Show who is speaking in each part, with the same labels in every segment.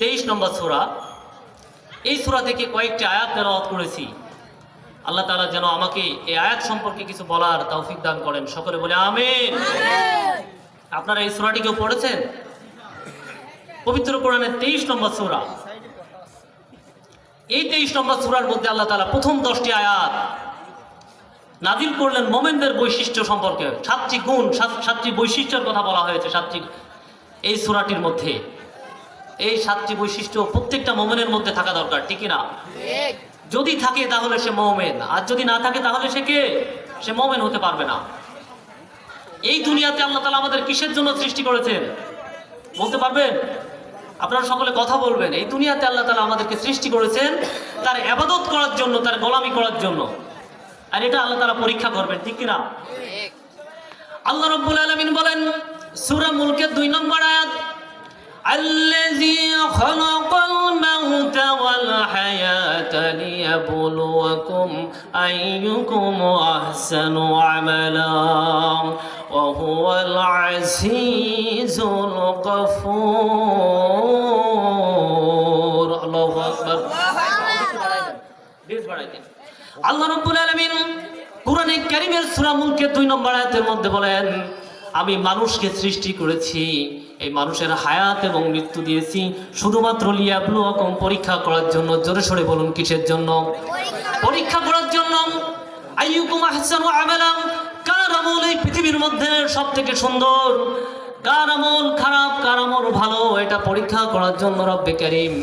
Speaker 1: তেইশ নম্বর সূরা। এই সূরা থেকে কয়েকটি আয়াত তেলাওয়াত করেছি। আল্লাহ তাআলা যেন আমাকে এই আয়াত সম্পর্কে কিছু বলার তৌফিক দান করেন। সকলে বলে আমিন। আপনারা এই সূরাটি কেউ পড়েছেন? পবিত্র কোরআনের তেইশ নম্বর সুরা। এই তেইশ নম্বর সূরার মধ্যে আল্লাহ তালা প্রথম দশটি আয়াত নাজিল করলেন মোমেনদের বৈশিষ্ট্য সম্পর্কে। সাতটি গুণ সাতটি বৈশিষ্ট্যের কথা বলা হয়েছে, সাতটি এই সূরাটির মধ্যে। এই সাতটি বৈশিষ্ট্য প্রত্যেকটা মোমেনের মধ্যে থাকা দরকার ঠিক না যদি থাকে তাহলে সে মোমেন আর যদি না থাকে তাহলে সে কে? সে মোমেন হতে পারবে না। এই দুনিয়াতে আল্লাহ তালা আমাদের কিসের জন্য সৃষ্টি করেছেন? বলতে পারবেন? আপনারা সকলে কথা বলবেন। এই দুনিয়াতে আল্লাহ তালা আমাদেরকে সৃষ্টি করেছেন তার আবাদত করার জন্য তার গোলামি করার জন্য। আর এটা আল্লাহ তালা পরীক্ষা করবেন ঠিক কিনা? আল্লাহ রব্বুল আলমিন বলেন সূরা মুলকের দুই নম্বর আয়াত الذي خلق الموت والحياة ليبلوكم أيكم أحسن عملا وهو العزيز الغفور الله أكبر বেশ বাড়াইতেন আল্লাহ রাব্বুল আলামিন কোরআনে কারীমের সূরা মুলকের দুই নম্বর আয়াতের মধ্যে বলেন আমি মানুষকে সৃষ্টি করেছি। এই মানুষের হায়াত এবং মৃত্যু দিয়েছি। শুধুমাত্র লিয়া ব্লু রকম পরীক্ষা করার জন্য, জোরে সরে বলুন কিসের জন্য? পরীক্ষা করার জন্য আইয়ুকুম আহসানু আমালাম। কার আমল এই পৃথিবীর মধ্যে সব থেকে সুন্দর? কার আমল খারাপ, কার আমল ভালো, এটা পরীক্ষা করার জন্য রব্বে করিম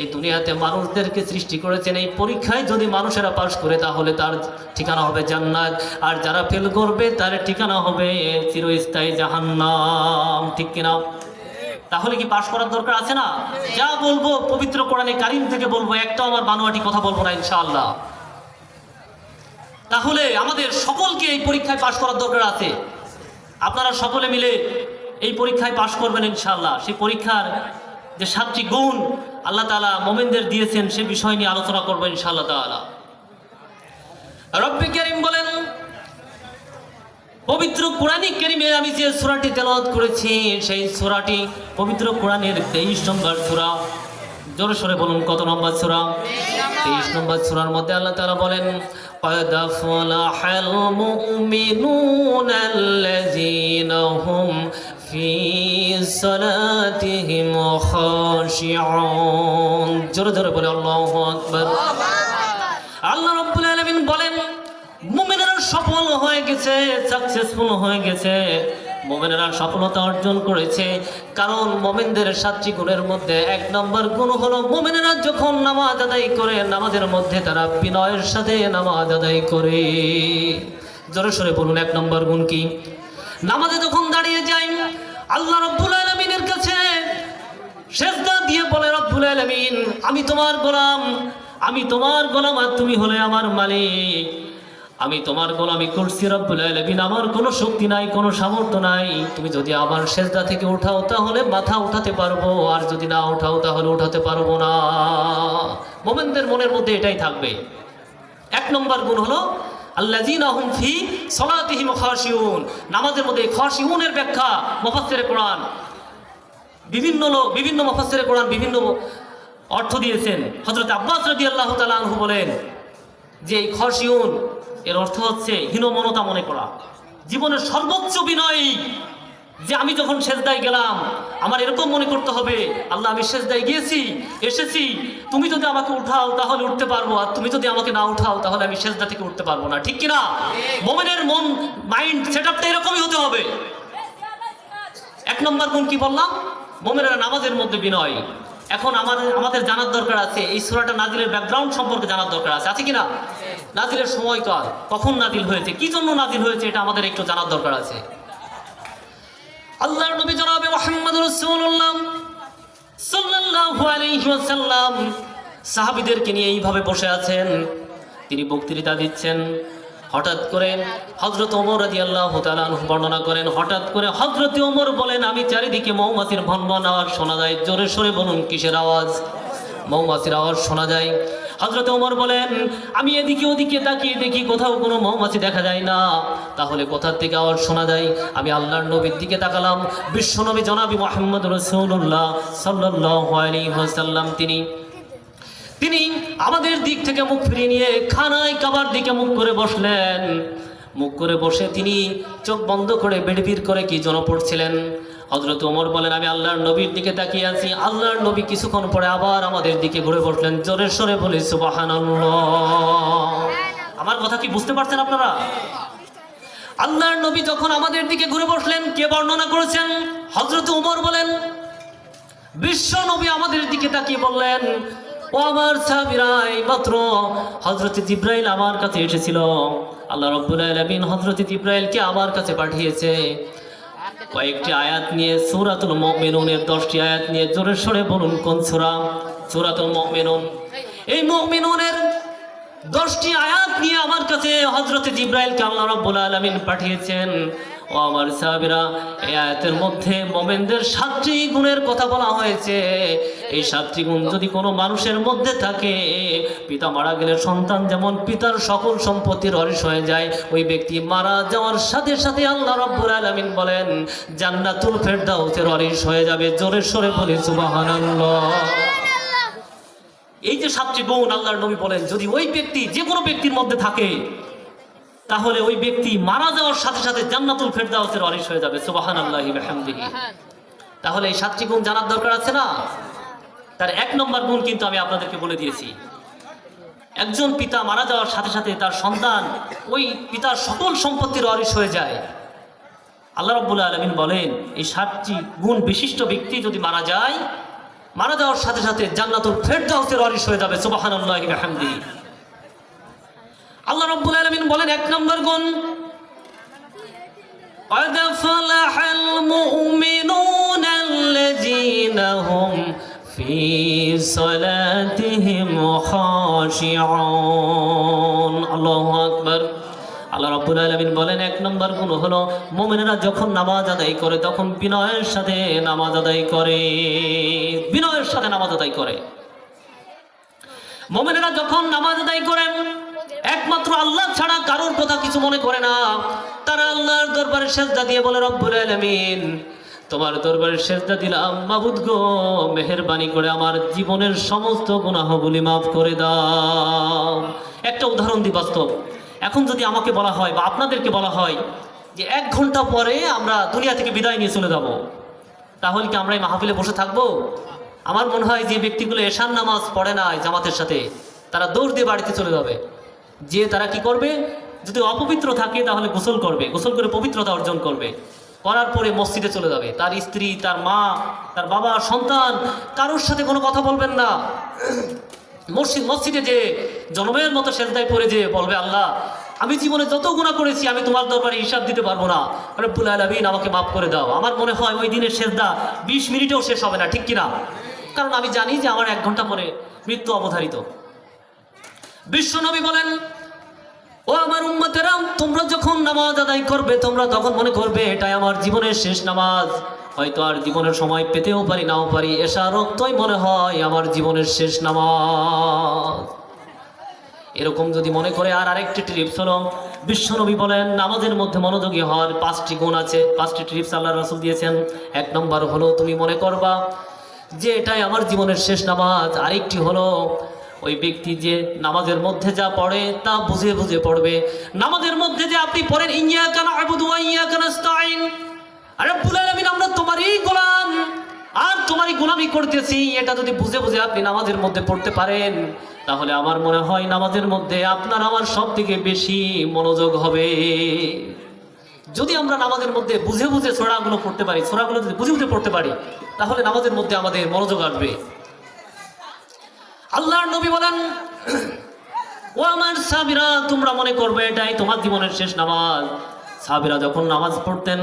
Speaker 1: এই দুনিয়াতে মানুষদেরকে সৃষ্টি করেছেন। এই পরীক্ষায় যদি মানুষেরা পাশ করে, তাহলে তার ঠিকানা হবে জান্নাত। আর যারা ফেল করবে, তার ঠিকানা হবে চিরস্থায়ী জাহান্নাম। ঠিক কিনা? তাহলে কি পাশ করার দরকার আছে না? যা বলব পবিত্র কোরআনে কারিম থেকে বলব একটাও আমার বানোয়াটি কথা বলব না ইনশাআল্লাহ। তাহলে আমাদের সকলকে এই পরীক্ষায় পাশ করার দরকার আছে। আপনারা সকলে মিলে এই পরীক্ষায় পাশ করবেন ইনশাআল্লাহ সেই পরীক্ষার যে সাতটি গুণ আল্লাহ তাআলা মোমেনদের দিয়েছেন সে বিষয় নিয়ে আলোচনা করবো ইনশাআল্লাহ তাআলা রব্বি করিম বলেন পবিত্র কোরআনিক কেরিমে আমি যে সূরাটি তেলাওয়াত করেছি সেই সূরাটি পবিত্র কোরআনের তেইশ নম্বর সূরা জোরে সরে বলুন কত নম্বর সূরা তেইশ নম্বর সূরার মধ্যে আল্লাহ তাআলা বলেন قد أفلح المؤمنون الذين هم في صلاتهم خاشعون জোরে জোরে বলে আল্লাহু আকবার আল্লাহ রাব্বুল আলামিন বলেন মুমিনেরা সফল হয়ে গেছে সাকসেসফুল হয়ে গেছে মোমেনেরা সফলতা অর্জন করেছে কারণ মোমেনদের সাতটি গুণের মধ্যে এক নম্বর গুণ হলো মোমেনেরা যখন নামাজ আদায় করে নামাজের মধ্যে তারা বিনয়ের সাথে নামাজ আদায় করে জোরে সরে বলুন এক নম্বর গুণ কি নামাজে যখন দাঁড়িয়ে যাই, আল্লাহ রব্বুল আলমিনের কাছে সেজদা দিয়ে বলে, রব্বুল আলামিন, আমি তোমার গোলাম, আমি তোমার গোলাম আর তুমি হলে আমার মালিক। আমি তোমার গোলামি করছি, রব্বুল আলামিন, আমার কোনো শক্তি নাই, কোনো সামর্থ্য নাই। তুমি যদি আমার সেজদা থেকে উঠাও, তাহলে মাথা উঠাতে পারব, আর যদি না উঠাও, তাহলে উঠাতে পারব না। মোমেনদের মনের মধ্যে এটাই থাকবে। এক নম্বর গুণ হলো আল্লাযীনা হুম ফি সলাতিহিম খাশিউন। নামাজের মধ্যে খরশিউনের ব্যাখ্যা মফাসের কোরআন। বিভিন্ন লোক, বিভিন্ন মফাসের কোরআন বিভিন্ন অর্থ দিয়েছেন। হজরত আব্বাস রদি আল্লাহ তালু বলেন যে এই খরশিউন এর অর্থ হচ্ছে হীনমনতা মনে করা। জীবনের সর্বোচ্চ বিনয়ী যে আমি যখন সেজদায় গেলাম, আমার এরকম মনে করতে হবে, আল্লাহ আমি সেজদায় গিয়েছি, এসেছি, তুমি যদি আমাকে উঠাও তাহলে উঠতে পারব, আর তুমি যদি আমাকে না উঠাও তাহলে আমি সেজদা থেকে উঠতে পারব না, ঠিক কিনা? মোমেনের মন, মাইন্ড সেট আপটা এরকমই হতে হবে। এক নম্বর গুণ কি বললাম? মোমেরা নামাজের মধ্যে বিনয়। এখন আমাদের আমাদের জানার দরকার আছে, এই সুরাটা নাজিলের ব্যাকগ্রাউন্ড সম্পর্কে জানার দরকার আছে আছে কিনা? নাজিলের সময়কাল কখন নাজিল হয়েছে? কি জন্য নাজিল হয়েছে এটা আমাদের একটু জানার দরকার আছে। আল্লাহর নবী জনাবে মুহাম্মদ রাসূলুল্লাহ সাল্লাল্লাহু আলাইহি ওয়াসাল্লাম সাহাবীদেরকে নিয়ে এইভাবে বসে আছেন। তিনি বক্তৃতা দিচ্ছেন। হঠাৎ করে হজরত ওমর রাজি আল্লাহ বর্ণনা করেন, হঠাৎ করে হজরত ওমর বলেন, আমি চারিদিকে মৌমাছির ভনভন আওয়াজ শোনা যায়। জোরে সোরে বলুন, কিসের আওয়াজ? মৌমাছির আওয়াজ শোনা যায়। হজরত ওমর বলেন, আমি এদিকে ওদিকে তাকিয়ে দেখি কোথাও কোনো মৌমাছি দেখা যায় না। তাহলে কোথার থেকে আওয়াজ শোনা যায়? আমি আল্লাহর নবীর দিকে তাকালাম। বিশ্বনবী জনাবি মোহাম্মদ রসুল্লাহ সাল্লাহ তিনি তিনি আমাদের দিক থেকে মুখ ফিরিয়ে নিয়ে খানায় কাবার দিকে মুখ করে বসলেন। মুখ করে বসে তিনি চোখ বন্ধ করে বেড়বির করে কি জন পড়ছিলেন হজরত ওমর বলেন, আমি আল্লাহর নবীর দিকে তাকিয়ে আছি। আল্লাহর নবী কিছুক্ষণ পরে আবার আমাদের দিকে ঘুরে বসলেন। জোরে সরে বলি সুবাহান আমার কথা কি বুঝতে পারছেন আপনারা? আল্লাহর নবী যখন আমাদের দিকে ঘুরে বসলেন, কে বর্ণনা করেছেন? হজরত উমর বলেন, বিশ্ব নবী আমাদের দিকে তাকিয়ে বললেন, ও আমার সাবিরাই মাত্র হজরত জিব্রাইল আমার কাছে এসেছিল। আল্লাহ রব্বুল আলামিন হজরত জিব্রাইলকে আমার কাছে পাঠিয়েছে। কয়েকটি আয়াত নিয়ে সুরাতুল মমিনুনের দশটি আয়াত নিয়ে জোরে সরে বলুন, কোন সুরা? সুরাতুল মমিনুন। এই মেনুনের দশটি আয়াত নিয়ে আমার কাছে হজরত জিব্রাইলকে আল্লাহ রব্বুল আলমিন পাঠিয়েছেন। ও আমার সাহাবীরা, এই আয়াতের মধ্যে মোমেনদের সাতটি গুণের কথা বলা হয়েছে। এই সাতটি গুণ যদি কোনো মানুষের মধ্যে থাকে, পিতা মারা গেলে সন্তান যেমন পিতার সকল সম্পত্তির হরিশ হয়ে যায়, ওই ব্যক্তি মারা যাওয়ার সাথে সাথে আল্লাহ রব্বুল আলামিন বলেন, জান্নাতুল ফেরদাউসের হরিশ হয়ে যাবে জোরে সরে বলি সুবহানাল্লাহ। এই যে সাতটি গুণ আল্লাহর নবী বলেন, যদি ওই ব্যক্তি যে কোনো ব্যক্তির মধ্যে থাকে তাহলে ওই ব্যক্তি মারা যাওয়ার সাথে সাথে জান্নাতুল ফেরদাউসের ওয়ারিশ হয়ে যাবে। সুবাহান আল্লাহি বিহামদিহি। তাহলে এই সাতটি গুণ জানার দরকার আছে না? তার এক নম্বর গুণ কিন্তু আমি আপনাদেরকে বলে দিয়েছি। একজন পিতা মারা যাওয়ার সাথে সাথে তার সন্তান ওই পিতার সকল সম্পত্তির ওয়ারিশ হয়ে যায়। আল্লাহ রব্বুল আলমিন বলেন, এই সাতটি গুণ বিশিষ্ট ব্যক্তি যদি মারা যায়, মারা যাওয়ার সাথে সাথে জান্নাতুল ফেরদাউসের ওয়ারিশ হয়ে যাবে। সুবহানাল্লাহি বিহামদিহি। আল্লাহ রাব্বুল আলামিন বলেন এক নম্বর গুণ قد فلح المؤمنون الذين هم في صلاتهم خاشعون الله أكبر আল্লাহ রাব্বুল আলামিন বলেন এক নম্বর গুণ হলো মুমিনেরা যখন নামাজ আদায় করে তখন বিনয়ের সাথে নামাজ আদায় করে বিনয়ের সাথে নামাজ আদায় করে মোমেনেরা যখন নামাজ আদায় করেন একমাত্র আল্লাহ ছাড়া কারোর কথা কিছু মনে করে না। তারা আল্লাহর দরবারে সেজদা দিয়ে বলে, রব্বুল আলামিন, তোমার দরবারে সেজদা দিলাম। মাবুদ গো, মেহেরবানি করে আমার জীবনের সমস্ত গুনাহগুলি মাফ করে দাও। একটা উদাহরণ দিই বাস্তব। এখন যদি আমাকে বলা হয় বা আপনাদেরকে বলা হয় যে এক ঘণ্টা পরে আমরা দুনিয়া থেকে বিদায় নিয়ে চলে যাব, তাহলে কি আমরা এই মাহফিলে বসে থাকব? আমার মনে হয় যে ব্যক্তিগুলো এশান নামাজ পড়ে না জামাতের সাথে, তারা দৌড় দিয়ে বাড়িতে চলে যাবে। যে তারা কি করবে? যদি অপবিত্র থাকে, তাহলে গোসল করবে। গোসল করে পবিত্রতা অর্জন করবে। করার পরে মসজিদে চলে যাবে। তার স্ত্রী, তার মা, তার বাবা, সন্তান, কারোর সাথে কোনো কথা বলবেন না। মসজিদ, মসজিদে যে জনমের মতো সেজদায় পড়ে যে বলবে, আল্লাহ, আমি জীবনে যত গুণা করেছি, আমি তোমার দরবারে হিসাব দিতে পারব না। রব্বুল আলামিন আমাকে মাফ করে দাও। আমার মনে হয় ওই দিনের সেজদা বিশ মিনিটেও শেষ হবে না, ঠিক কিনা? কারণ আমি জানি যে আমার এক ঘণ্টা পরে মৃত্যু অবধারিত। বিশ্বনবী বলেন ও আমার উম্মতেরা তোমরা যখন নামাজ আদায় করবে, তোমরা তখন মনে করবে এটাই আমার জীবনের শেষ নামাজ। হয়তো আর জীবনের সময় পেতেও পারি, নাও পারি, এসা রক্তই মনে হয় আমার জীবনের শেষ নামাজ। এরকম যদি মনে করে, আর আরেকটি ট্রিপস হলো বিশ্বনবী বলেন, নামাজের মধ্যে মনোযোগী হওয়ার পাঁচটি গুণ আছে, পাঁচটি ট্রিপস আল্লাহ রসুল দিয়েছেন। এক নম্বর হলো, তুমি মনে করবা যে এটাই আমার জীবনের শেষ নামাজ, আরেকটি হলো ওই ব্যক্তি যে নামাজের মধ্যে যা পড়ে তা বুঝে বুঝে পড়বে। নামাজের মধ্যে যে আপনি পড়েন ইয়া কানা আবুদু ইয়া কানা স্তাইন আরে আলামিন, আমরা তোমারই গোলাম। আর তোমারই গোলামি করতেছি। এটা যদি বুঝে বুঝে আপনি নামাজের মধ্যে পড়তে পারেন, তাহলে আমার মনে হয় নামাজের মধ্যে আপনার আমার সব থেকে বেশি মনোযোগ হবে। যদি আমরা নামাজের মধ্যে বুঝে বুঝে ছোড়াগুলো পড়তে পারি, ছোড়াগুলো যদি বুঝে বুঝে পড়তে পারি, তাহলে নামাজের মধ্যে আমাদের মনোযোগ আসবে। আল্লাহর নবী বলেন ও আমার সাবিরা, তোমরা মনে করবে এটাই তোমার জীবনের শেষ নামাজ। সাবিরা যখন নামাজ পড়তেন,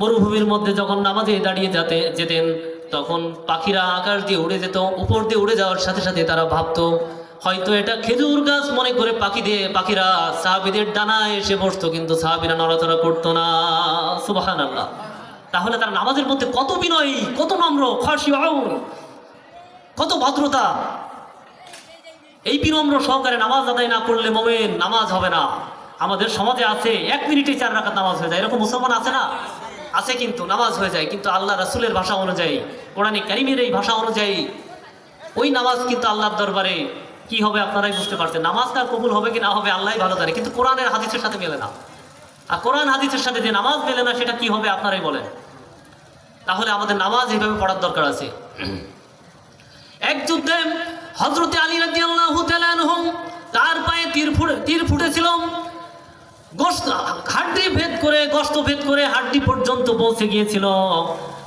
Speaker 1: মরুভূমির মধ্যে যখন নামাজে দাঁড়িয়ে যেতে যেতেন, তখন পাখিরা আকাশ দিয়ে উড়ে যেত, উপর দিয়ে উড়ে যাওয়ার সাথে সাথে তারা ভাবত, হয়তো এটা খেজুর গাছ মনে করে পাখি দিয়ে পাখিরা সাহাবিদের ডানায় এসে বসতো, কিন্তু সাহাবিরা নড়াচড়া করতো না। সুবাহান আল্লাহ তাহলে তারা নামাজের মধ্যে কত বিনয়ী, কত নম্র, খাসি কত ভদ্রতা। এই বিনম্র সহকারে নামাজ আদায় না করলে মোমেন নামাজ হবে না। আমাদের সমাজে আছে এক মিনিটে চার রাখাত নামাজ হয়ে যায়। এরকম মুসলমান আছে না? আছে কিন্তু, নামাজ হয়ে যায়। কিন্তু আল্লাহ রাসুলের ভাষা অনুযায়ী, কোরআনে কারিমের এই ভাষা অনুযায়ী, ওই নামাজ কিন্তু আল্লাহর দরবারে কি হবে আপনারাই বুঝতে পারছেন। নামাজ তার কবুল হবে কি না হবে আল্লাহ ভালো জানে। কিন্তু কোরআনের হাদিসের সাথে মেলে না। আর কোরআন হাদিসের সাথে যে নামাজ মেলে না, সেটা কি হবে আপনারাই বলেন। তাহলে আমাদের নামাজ এইভাবে পড়ার দরকার আছে। এক যুদ্ধে হজরতে আলী রাজি আল্লাহ তার পায়ে তীর ফুটে, তীর ফুটেছিল। গোস্ত হাড্ডি ভেদ করে গোস্ত ভেদ করে হাড্ডি পর্যন্ত পৌঁছে গিয়েছিল।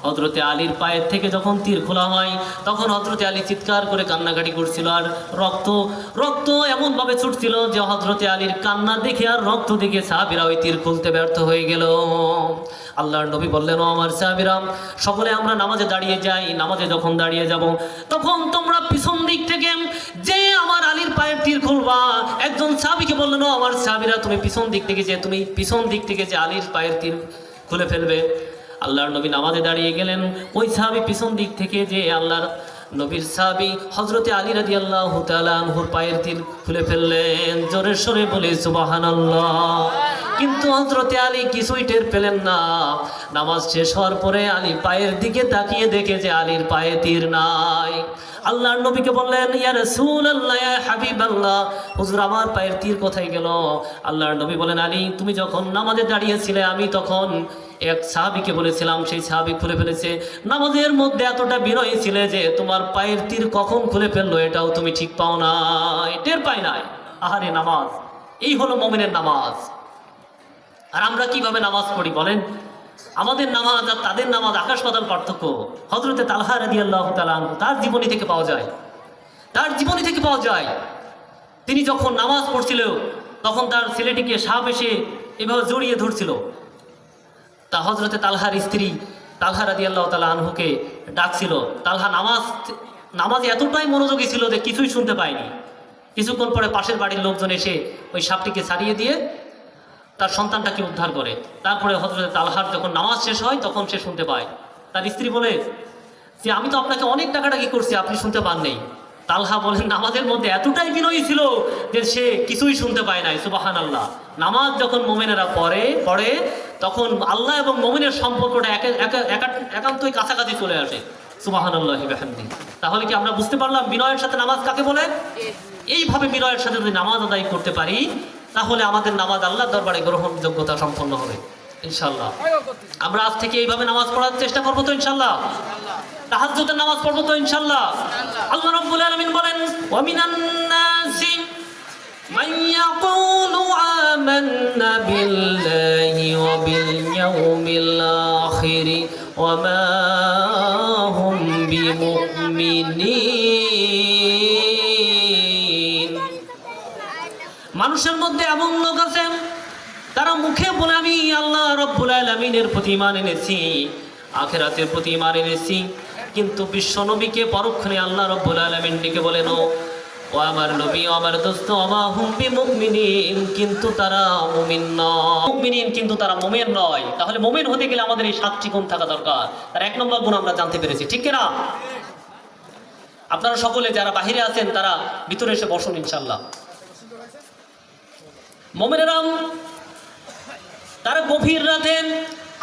Speaker 1: হজরতে আলীর পায়ের থেকে যখন তীর খোলা হয়, তখন হজরতে আলী চিৎকার করে কান্নাকাটি করছিল আর রক্ত রক্ত এমনভাবে ছুটছিল যে হজরতে আলীর কান্না দেখে আর রক্ত দেখে সাহাবিরা ওই তীর খুলতে ব্যর্থ হয়ে গেল। আল্লাহর নবী বললেন আমার সাহাবিরাম সকলে আমরা নামাজে দাঁড়িয়ে যাই, নামাজে যখন দাঁড়িয়ে যাব, তখন তোমরা পিছন দিক থেকে যে আমার আলীর পায়ের তীর খুলবা। একজন সাহাবিকে বললেন আমার সাহাবিরা, তুমি পিছন দিক থেকে যে, তুমি পিছন দিক থেকে যে আলীর পায়ের তীর খুলে ফেলবে আল্লাহর নবী নামাজে দাঁড়িয়ে গেলেন। ওই সাহাবি পিছন দিক থেকে যে আল্লাহর নবীর সাহাবি হজরতে আলী রাজি আল্লাহ তালহুর পায়ের তীর খুলে ফেললেন, জোরে সরে বলে সুবাহান কিন্তু হজরতে আলী কিছুই টের পেলেন না। নামাজ শেষ হওয়ার পরে আলী পায়ের দিকে তাকিয়ে দেখে যে আলীর পায়ে তীর নাই। আল্লাহর নবীকে বললেন, ইয়া রাসূলুল্লাহ, ইয়া হাবিবাল্লাহ, হুজুর, আমার পায়ের তীর কোথায় গেল? আল্লাহর নবী বলেন, আলী, তুমি যখন নামাজে দাঁড়িয়েছিলে, আমি তখন এক সাহাবিকে বলেছিলাম, সেই সাহাবি খুলে ফেলেছে। নামাজের মধ্যে এতটা বিনয়ী ছিলে যে তোমার পায়ের তীর কখন খুলে ফেলল এটাও তুমি ঠিক পাও না টের পাই নাই। আহারে নামাজ, এই হলো মমিনের নামাজ। আর আমরা কীভাবে নামাজ পড়ি বলেন? আমাদের নামাজ আর তাদের নামাজ আকাশ পাতাল পার্থক্য। হজরতে তালহা রাদি আল্লাহ তার জীবনী থেকে পাওয়া যায়। তার জীবনী থেকে পাওয়া যায়। তিনি যখন নামাজ পড়ছিল, তখন তার ছেলেটিকে সাপ এসে এভাবে জড়িয়ে ধরছিল। তা হজরতে তালহার স্ত্রী তালহা রাদি আল্লাহ তালা আনহুকে ডাকছিল, তালহা, নামাজ, নামাজে এতটাই মনোযোগী ছিল যে কিছুই শুনতে পায়নি। কিছুক্ষণ পরে পাশের বাড়ির লোকজন এসে ওই সাপটিকে ছাড়িয়ে দিয়ে তার সন্তানটাকে উদ্ধার করে। তারপরে হজরত তালহার যখন নামাজ শেষ হয়, তখন সে শুনতে পায়। তার স্ত্রী বলে, যে আমি তো আপনাকে অনেক টাকাটাকি করছি, আপনি শুনতে পান নেই। তালহা বলেন, নামাজের মধ্যে এতটাই বিনয়ী ছিল যে সে কিছুই শুনতে পায় নাই সুবাহান আল্লাহ নামাজ যখন মোমেনেরা পড়ে পড়ে, তখন আল্লাহ এবং মোমিনের সম্পর্কটা একে- একে- একা- একান্তই কাছাকাছি চলে আসে সুবাহান আল্লাহ তাহলে কি আমরা বুঝতে পারলাম বিনয়ের সাথে নামাজ কাকে বলে? এইভাবে বিনয়ের সাথে যদি নামাজ আদায় করতে পারি, তাহলে আমাদের নামাজ আল্লাহ দরবারে গ্রহণযোগ্যতা সম্পন্ন হবে ইনশাল্লাহ আমরা আজ থেকে এইভাবে নামাজ পড়ার চেষ্টা করব তো ইনশাল্লাহ তাহাজ্জুদের নামাজ পড়ব তো ইনশাল্লাহ আল্লাহ রাব্বুল আলামিন বলেন ওয়া মিনান নাসি মান ইয়াকুলু আমান্না বিল্লাহি ওয়া বিল ইয়াউমিল আখির ওয়া মা হুম বিমুমিনিন। মানুষের মধ্যে এমন লোক আছে তারা মুখে বলে আমি আল্লাহ রব্বুল আলমিনের প্রতি ইমান এনেছি আখেরাতের প্রতি ইমান এনেছি। কিন্তু বিশ্ব নবীকে পরক্ষণে আল্লাহ রব্বুল আলমিন ডেকে বলেন, ও আমার নবী আমার দোস্ত কিন্তু তারা মুমিন নয়। কিন্তু তারা মুমিন নয়। তাহলে মুমিন হতে গেলে আমাদের এই সাতটি গুণ থাকা দরকার। তার এক নম্বর গুণ আমরা জানতে পেরেছি, ঠিক কিনা? আপনারা সকলে যারা বাহিরে আছেন, তারা ভিতরে এসে বসুন ইনশাল্লাহ মোমেনেরাম, তারা গভীর রাতে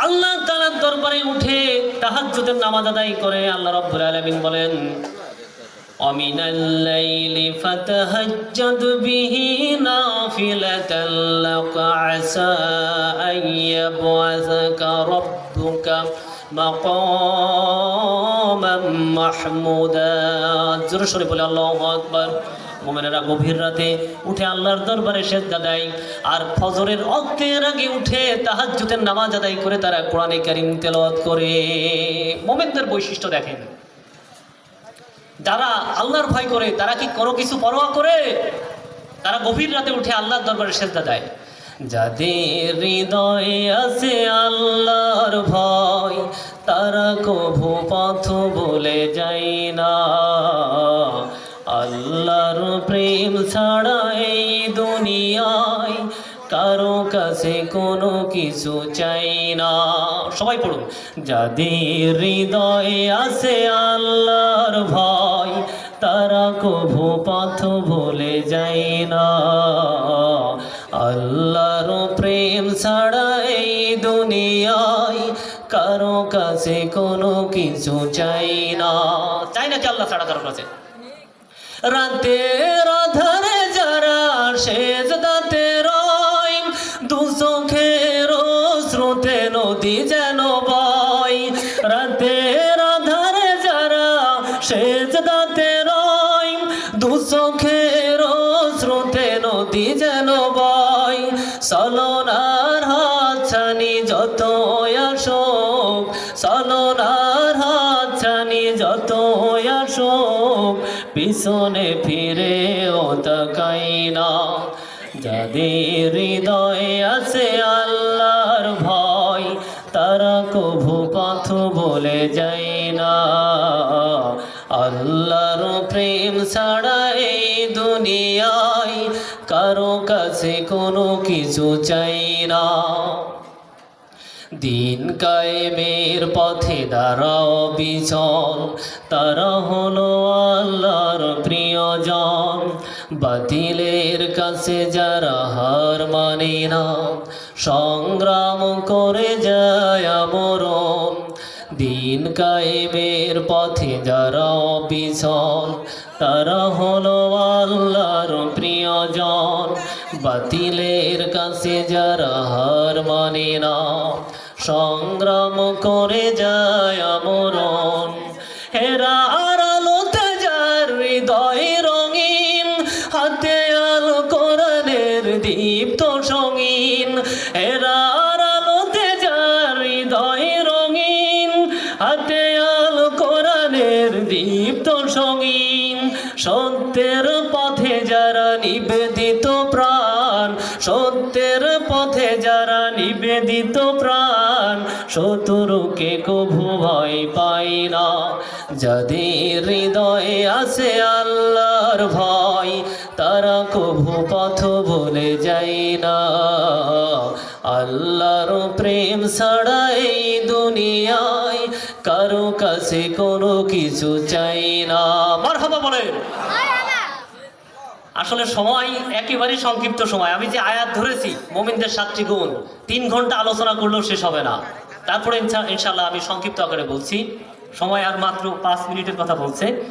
Speaker 1: আল্লাহ তালার দরবারে উঠে তাহাজ্জুদের নামাজ আদায় করে আল্লাহ রব্বুল আলামিন বলেন ومن الليل فتهجد به نافلة لك عسى أن يبعثك ربك مقاما محمودا জোরে সরে বলে আল্লাহু আকবার মোমেনেরা গভীর রাতে উঠে আল্লাহর দরবারে সেজদা দেয়। আর ফজরের অক্তের আগে উঠে তাহাজ্জুদের নামাজ আদায় করে তারা কোরআনে কারিম তেলাওয়াত করে। মোমেনদের বৈশিষ্ট্য দেখেন। যারা আল্লাহর ভয় করে, তারা কি কোনো কিছু পরোয়া করে? তারা গভীর রাতে উঠে আল্লাহর দরবারে সেজদা দেয়। যাদের হৃদয়ে আছে আল্লাহর ভয়, তারা কভু পথ বলে যায় না। আল্লাহর প্রেম ছাড়া এই দুনিয়ায় কারও কাছে কোনো কিছু চাই না। সবাই পড়ুন। যাদের হৃদয়ে আছে আল্লাহর ভয়, তারা কভু পথ ভুলে যাই না। আল্লাহর প্রেম ছাড়া এই দুনিয়ায় কারও কাছে কোনো কিছু চাই না। চাই না কি আল্লাহ ছাড়া কারও কাছে। রাতে রাধারে যারা শেষ দাতে পিছনে ফিরে তাকাই না। যাদের হৃদয়ে আছে আল্লাহর ভয়, তারা কভু পথ বলে যায় না। আল্লাহর প্রেম ছাড়া এই দুনিয়ায় কারও কাছে কোনো কিছু চাই না। দিন কায়েমের পথে দাঁড়াও বিচল তারা হলো আল্লাহর প্রিয়জন। বাতিলের কাছে যারা হার মানে না, সংগ্রাম করে যায় মরণ দিন কায়েমের পথে যারা বিচল তারা হলো আল্লাহর প্রিয়জন। বাতিলের কাছে যারা হার মানে না সংগ্রাম করে যায় মরণ শত্রুকে কভু ভয় পাই না। যাদের হৃদয়ে আছে আল্লাহর ভয়, তারা কভু পথ বলে যায় না। আল্লাহর প্রেম ছাড়া দুনিয়ায় কারও কাছে কোনো কিছু চাই না। মারহাবা বলেন। আসলে সময় একেবারেই সংক্ষিপ্ত সময়। আমি যে আয়াত ধরেছি, মোমিনদের সাতটি গুণ, তিন ঘণ্টা আলোচনা করলেও শেষ হবে না। তারপরে ইনশা- ইনশাল্লাহ আমি সংক্ষিপ্ত আকারে বলছি। সময় আর মাত্র পাঁচ মিনিটের কথা বলছে।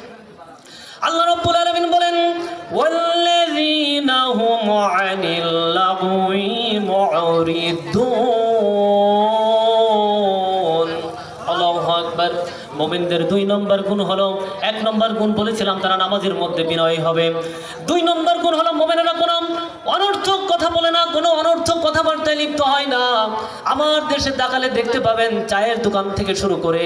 Speaker 1: আল্লাহ রব্বুল আলামিন বলেন, ওয়াল্লাযীনা হুম আনিল লাগুই মুরিদুন মোমিনদের দুই নম্বর গুণ হলো, এক নম্বর গুণ বলেছিলাম, তারা নামাজের মধ্যে বিনয় হবে। দুই নম্বর গুণ হলো, মোমেনেরা কোনো অনর্থক কথা বলে না, কোনো অনর্থক কথাবার্তায় লিপ্ত হয় না। আমার দেশে দেখালে দেখতে পাবেন, চায়ের দোকান থেকে শুরু করে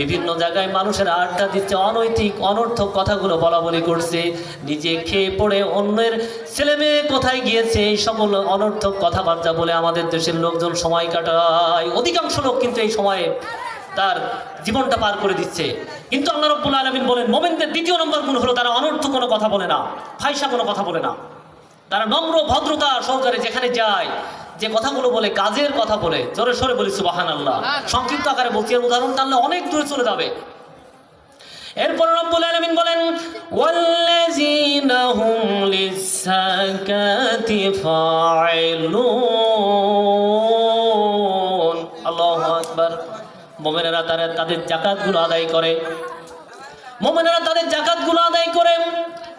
Speaker 1: বিভিন্ন জায়গায় মানুষের আড্ডা দিচ্ছে, অনৈতিক, অনর্থক কথাগুলো বলা বলি করছে। নিজে খেয়ে পড়ে অন্যের ছেলে মেয়ে কোথায় গিয়েছে, এই সকল অনর্থক কথাবার্তা বলে আমাদের দেশের লোকজন সময় কাটায়। অধিকাংশ লোক কিন্তু এই সময়ে তার জীবনটা পার করে দিচ্ছে। কিন্তু আল্লাহ রব্বুল আলমিন বলেন মোমেনদের দ্বিতীয় নম্বর গুণ হলো তারা অনর্থ কোনো কথা বলে না ফাইসা কোনো কথা বলে না। তারা নম্র ভদ্রতা সহকারে যেখানে যায় যে কথাগুলো বলে কাজের কথা বলে জোরে সরে বলি সুবাহান আল্লাহ সংক্ষিপ্ত আকারে বলছি উদাহরণ টানলে অনেক দূরে চলে যাবে। এরপর রব্বুল আলামিন বলেন ওয়াল্লাযীনা হুম লিসাকাতি ফাইলুন মুমিনেরা তারা তাদের যাকাতগুলো আদায় করে। মুমিনেরা তাদের যাকাতগুলো আদায় করে।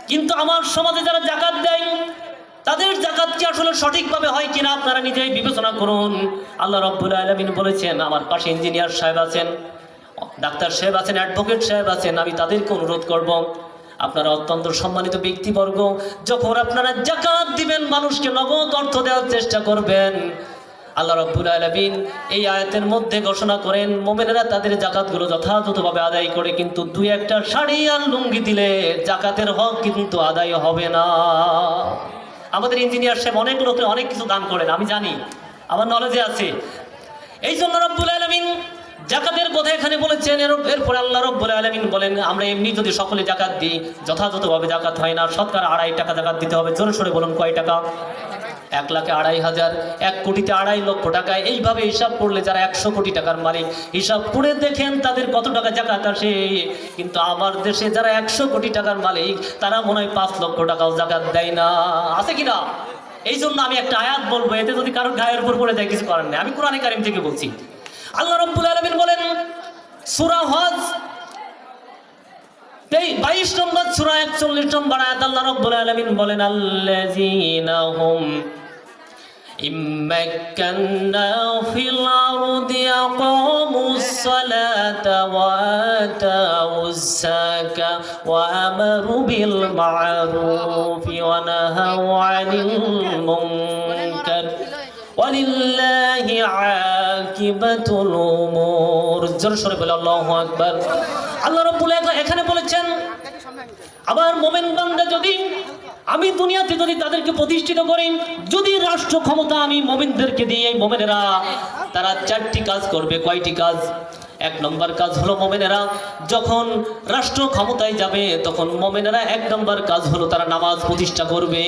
Speaker 1: কিন্তু আমার সমাজে যারা জাকাত দেয়, তাদের জাকাত কি আসলে সঠিকভাবে হয় কিনা আপনারা নিজেই বিবেচনা করুন। আল্লাহ রব্বুল আলমিন বলেছেন, আমার পাশে ইঞ্জিনিয়ার সাহেব আছেন, ডাক্তার সাহেব আছেন অ্যাডভোকেট সাহেব আছেন, আমি তাদেরকে অনুরোধ করব, আপনারা অত্যন্ত সম্মানিত ব্যক্তিবর্গ, যখন আপনারা জাকাত দিবেন, মানুষকে নগদ অর্থ দেওয়ার চেষ্টা করবেন আল্লাহ রব্বুল আলমিন এই আয়াতের মধ্যে ঘোষণা করেন, মোমেনেরা তাদের জাকাতগুলো যথাযথভাবে আদায় করে কিন্তু দুই একটা শাড়ি আর লুঙ্গি দিলে জাকাতের হক কিন্তু আদায় হবে না। আমাদের ইঞ্জিনিয়ার সাহেব অনেক লোকে অনেক কিছু দান করেন, আমি জানি, আমার নলেজে আছে। এই জন্য রব্বুল আলমিন জাকাতের কথা এখানে বলেছেন, এর- এরপরে আল্লাহ রব্বুল আলমিন বলেন, আমরা এমনি যদি সকলে জাকাত দিই, যথাযথভাবে জাকাত হয় না সরকার আড়াই টাকা জাকাত দিতে হবে, জোরে সরে বলুন কয় টাকা? এক লাখে আড়াই হাজার, এক কোটিতে আড়াই লক্ষ টাকা। এইভাবে হিসাব করলে যারা একশো কোটি টাকার মালিক, হিসাব করে দেখেন তাদের কত টাকা জাকাত আসে। কিন্তু আমার দেশে যারা একশো কোটি টাকার মালিক, তারা মনে হয় পাঁচ লক্ষ টাকাও জাকাত দেয় না। আছে কিনা এই জন্য আমি একটা আয়াত বলব, এতে যদি কারোর গায়ের উপর পড়ে যায়, কিছু করার নেই। আমি কোরআনে কারিম থেকে বলছি। আল্লাহ রব্বুল আলমিন বলেন, সুরা হজ। বাইশ নম্বর, সুরা একচল্লিশ নম্বর আয়াত আল্লাহ রব্বুল আলমিন বলেন, আল্লাযীনা হুম ইম্মাক্কান্না ফিল আরদি আকামু الصلاة وآتوا الزكاة وأمروا بالمعروف ونهوا عن المنكر ولله عاقبة الأمور জোর সরে বলে আল্লাহু আকবার আল্লাহ রাব্বুল আলামিন এখানে বলেছেন আবার মোমেন বান্দা যদি আমি দুনিয়াতে যদি তাদেরকে প্রতিষ্ঠিত করি, যদি রাষ্ট্র ক্ষমতা আমি মোমিনদেরকে দিয়ে এই মোমেনেরা, তারা চারটি কাজ করবে। কয়টি কাজ? এক নম্বর কাজ হলো মোমেনেরা, যখন রাষ্ট্র ক্ষমতায় যাবে, তখন মোমেনেরা এক নম্বর কাজ হলো তারা নামাজ প্রতিষ্ঠা করবে।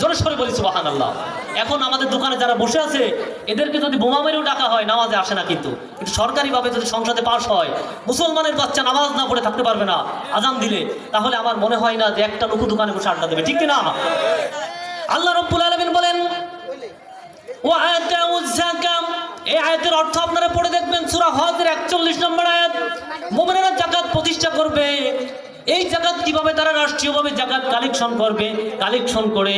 Speaker 1: জোরে সরে বলি আল্লাহ এখন আমাদের দোকানে যারা বসে আছে, এদেরকে যদি বোমা মেরেও ডাকা হয়, নামাজে আসে না কিন্তু। কিন্তু সরকারিভাবে যদি সংসদে পাশ হয়, মুসলমানের বাচ্চা নামাজ না পড়ে থাকতে পারবে না আজান দিলে, তাহলে আমার মনে হয় না যে একটা লোক দোকানে বসে আড্ডা দেবে। ঠিক না আল্লাহ রব্বুল আলমিন বলেন এই অর্থ আপনারা পড়ে দেখবেন, সূরা হজের 41 নম্বর আয়াত। মুমিনেরা যাকাত প্রতিষ্ঠা করবে এই জাকাত কীভাবে তারা রাষ্ট্রীয়ভাবে জাকাত কালেকশন করবে? কালেকশন করে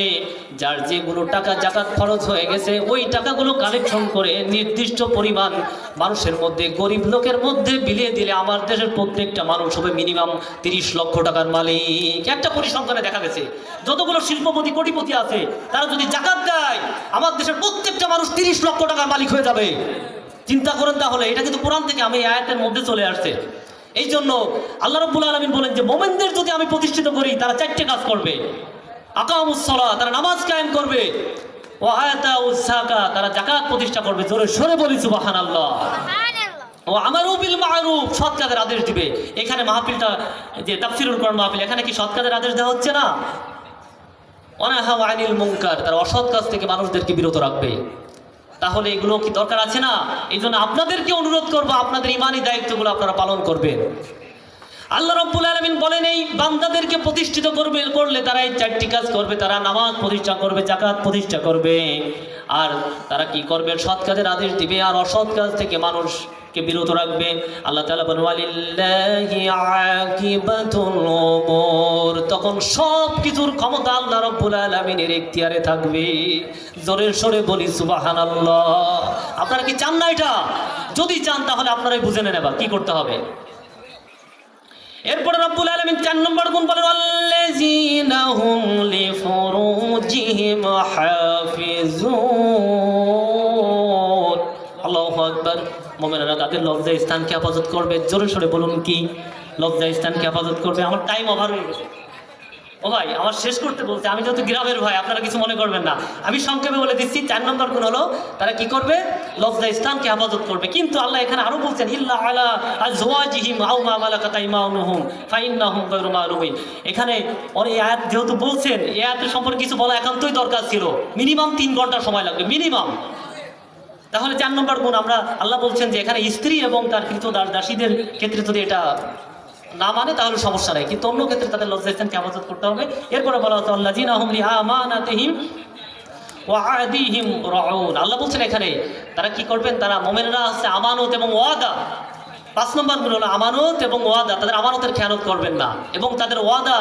Speaker 1: যার যেগুলো টাকা জাকাত খরচ হয়ে গেছে, ওই টাকাগুলো কালেকশন করে নির্দিষ্ট পরিমাণ মানুষের মধ্যে, গরিব লোকের মধ্যে বিলিয়ে দিলে আমার দেশের প্রত্যেকটা মানুষ হবে মিনিমাম তিরিশ লক্ষ টাকার মালিক। একটা পরিসংখ্যানে দেখা গেছে, যতগুলো শিল্পপতি, কোটিপতি আছে, তারা যদি জাকাত দেয়, আমার দেশের প্রত্যেকটা মানুষ তিরিশ লক্ষ টাকার মালিক হয়ে যাবে। চিন্তা করেন তাহলে, এটা কিন্তু কোরআন থেকে আমি আয়াতের মধ্যে চলে আসছে। এই জন্য আল্লাহ রব্বুল আলমিন বলেন যে মোমেনদের যদি আমি প্রতিষ্ঠিত করি তারা চারটে কাজ করবে। আকামুসলা তারা নামাজ কায়েম করবে। ও আয়াতা উসাকা তারা জাকাত প্রতিষ্ঠা করবে। জোরে সরে বলি সুবাহান আল্লাহ ও আমারও বিল মারুফ সৎ কাজের আদেশ দিবে। এখানে মাহফিলটা যে তাফসিরুল কোরআন মাহফিল এখানে কি সৎ কাজের আদেশ দেওয়া হচ্ছে না? অনাহা আনিল মুনকার তারা অসৎ কাজ থেকে মানুষদেরকে বিরত রাখবে। তাহলে এগুলো কি দরকার আছে না? এই জন্য আপনাদেরকে অনুরোধ করব, আপনাদের ইমানি দায়িত্বগুলো আপনারা পালন করবেন। আল্লাহ রব্বুল আলমিন বলেন, এই বান্দাদেরকে প্রতিষ্ঠিত করবে, করলে তারা এই চারটি কাজ করবে। তারা নামাজ প্রতিষ্ঠা করবে জাকাত প্রতিষ্ঠা করবে। আর তারা কি করবে সৎ কাজের আদেশ দিবে। আর অসৎ কাজ থেকে মানুষকে বিরত রাখবে। আল্লাহ আকিবাতুল উমুর। তখন সব কিছুর ক্ষমতা আল্লাহ রব্বুল আলামিনের এখতিয়ারে থাকবে। জোরে সরে বলি সুবাহান সুবহানাল্লাহ। আপনারা কি চান না এটা? যদি চান, তাহলে আপনারাই বুঝে এবার, কি করতে হবে। এরপরে রব্বুল আলামিন চার নম্বর গুণ বলেন, আল্লাযীনা হুম লিফুরুজিহিম হাফিজুন। আল্লাহু আকবার। মুমিনেরা তাদের লজ্জা স্থানকে হেফাজত করবে। জোরে সরে বলুন কি? লজ্জা স্থানকে হেফাজত করবে। আমার টাইম ওভার হয়ে গেছে। ও ভাই, আমার শেষ করতে বলছে। আমি যেহেতু গ্রামের ভাই, আপনারা কিছু মনে করবেন না। আমি সংক্ষেপে বলে দিচ্ছি, চার নম্বর কোন হলো, তারা কি করবে? লজ্জা স্থানকে হেফাজত করবে। কিন্তু আল্লাহ এখানে আরও বলছেন মা এখানে যেহেতু বলছেন, এই আয়াতের সম্পর্কে কিছু বলা একান্তই দরকার ছিল। মিনিমাম তিন ঘণ্টা সময় লাগবে, মিনিমাম। তাহলে চার নম্বর গুণ, আমরা আল্লাহ বলছেন যে এখানে স্ত্রী এবং তার কৃত দাস দাসীদের ক্ষেত্রে যদি এটা না মানে তাহলে সমস্যা নেই। কিন্তু অন্য ক্ষেত্রে তাদের লজ্জাস্থানকে আবাদত করতে হবে। এরপরে বলা হতো আল্লাহ জিন আহমলি আমানাতিহিম আল্লাহ বলছেন এখানে, তারা কি করবেন? তারা মোমেনরা হচ্ছে আমানত এবং ওয়াদা। পাঁচ নম্বরগুলো হলো আমানত এবং ওয়াদা। তাদের আমানতের খেয়ানত করবেন না। এবং তাদের ওয়াদা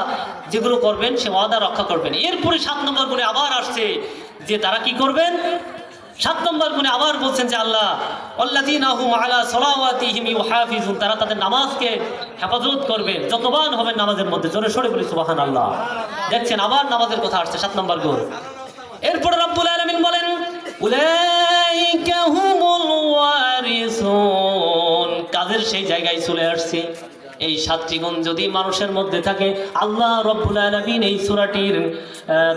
Speaker 1: যেগুলো করবেন, সে ওয়াদা রক্ষা করবেন। এরপরে সাত নম্বর গুণে আবার আসছে যে তারা কি করবেন? সাত নম্বর গুণে আবার বলছেন যে আল্লাহ আল্লাযীনাহুম আলা সালাওয়াতিহিম ইউহাফিজুন তারা তাদের নামাজকে হেফাজত করবেন যতবান হবেন নামাজের মধ্যে, জোরে সরে বলি সুবাহান আল্লাহ দেখছেন আবার নামাজের কথা আসছে সাত নম্বর গুণ। এরপরে রব্বুল আলামিন বলেন কাজের সেই জায়গায় চলে আসছে। এই সাতটি গুণ যদি মানুষের মধ্যে থাকে আল্লাহ রব্বুল আলমিন এই সুরাটির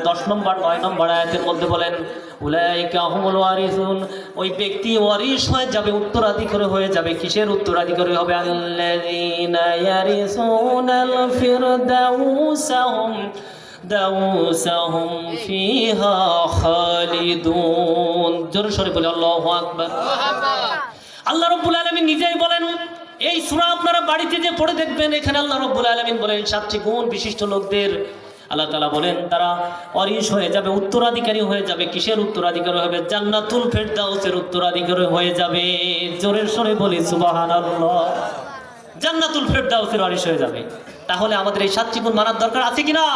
Speaker 1: দশ নম্বর নয় নম্বর আয়াতের মধ্যে বলেন উলাইকা হুমুল ওয়ারিসুন। ওই ব্যক্তি ওয়ারিস হয়ে যাবে উত্তরাধিকারী হয়ে যাবে। কিসের উত্তরাধিকারী হবে? আল্লাযীনা ইয়ারিসুনাল ফিরদাউসা জোরে সরে বলে আল্লাহ আকবার। আল্লাহ রব্বুল আলামিন নিজেই বলেন এই সুরা আপনারা বাড়িতে যে পড়ে দেখবেন, এখানে আল্লাহ রব্বুল আলমিন বলেন, সাতটি গুণ বিশিষ্ট লোকদের। আল্লাহ তালা বলেন, তারা অরিস হয়ে যাবে, উত্তরাধিকারী হয়ে যাবে। কিসের উত্তরাধিকারী হবে জান্নাতুল ফেরদাউসের উত্তরাধিকারী হয়ে যাবে। জোরের সরে বলি সুবাহান জান্নাতুল ফেরদাউসের অরিস হয়ে যাবে। তাহলে আমাদের এই সাতটি গুণ মানার দরকার আছে কিনা?